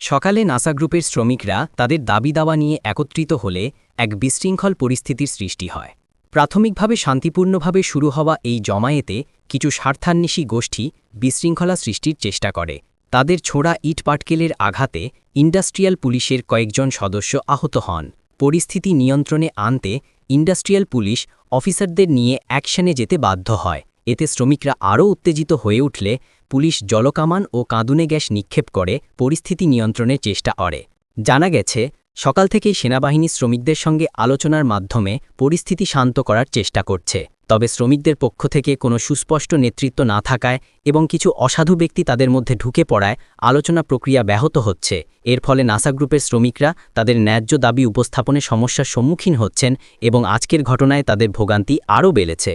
সকালে নাসা গ্রুপের শ্রমিকরা তাদের দাবি দাওয়া নিয়ে একত্রিত হলে এক বিশৃঙ্খল পরিস্থিতির সৃষ্টি হয়। প্রাথমিকভাবে শান্তিপূর্ণভাবে শুরু হওয়া এই জমায়েতে কিছু স্বার্থান্বেষী গোষ্ঠী বিশৃঙ্খলা সৃষ্টির চেষ্টা করে। তাদের ছোড়া ইট পাটকেলের আঘাতে ইন্ডাস্ট্রিয়াল পুলিশের কয়েকজন সদস্য আহত হন। পরিস্থিতি নিয়ন্ত্রণে আনতে ইন্ডাস্ট্রিয়াল পুলিশ অফিসারদের নিয়ে অ্যাকশনে যেতে বাধ্য হয়। এতে শ্রমিকরা আরও উত্তেজিত হয়ে উঠলে পুলিশ জলকামান ও কাঁদুনে গ্যাস নিক্ষেপ করে পরিস্থিতি নিয়ন্ত্রণের চেষ্টা করে। জানা গেছে, সকাল থেকেই সেনাবাহিনী শ্রমিকদের সঙ্গে আলোচনার মাধ্যমে পরিস্থিতি শান্ত করার চেষ্টা করছে। তবে শ্রমিকদের পক্ষ থেকে কোনো সুস্পষ্ট নেতৃত্ব না থাকায় এবং কিছু অসাধু ব্যক্তি তাদের মধ্যে ঢুকে পড়ায় আলোচনা প্রক্রিয়া ব্যাহত হচ্ছে। এর ফলে নাসা গ্রুপের শ্রমিকরা তাদের ন্যায্য দাবি উপস্থাপনে সমস্যার সম্মুখীন হচ্ছেন এবং আজকের ঘটনায় তাদের ভোগান্তি আরও বেড়েছে।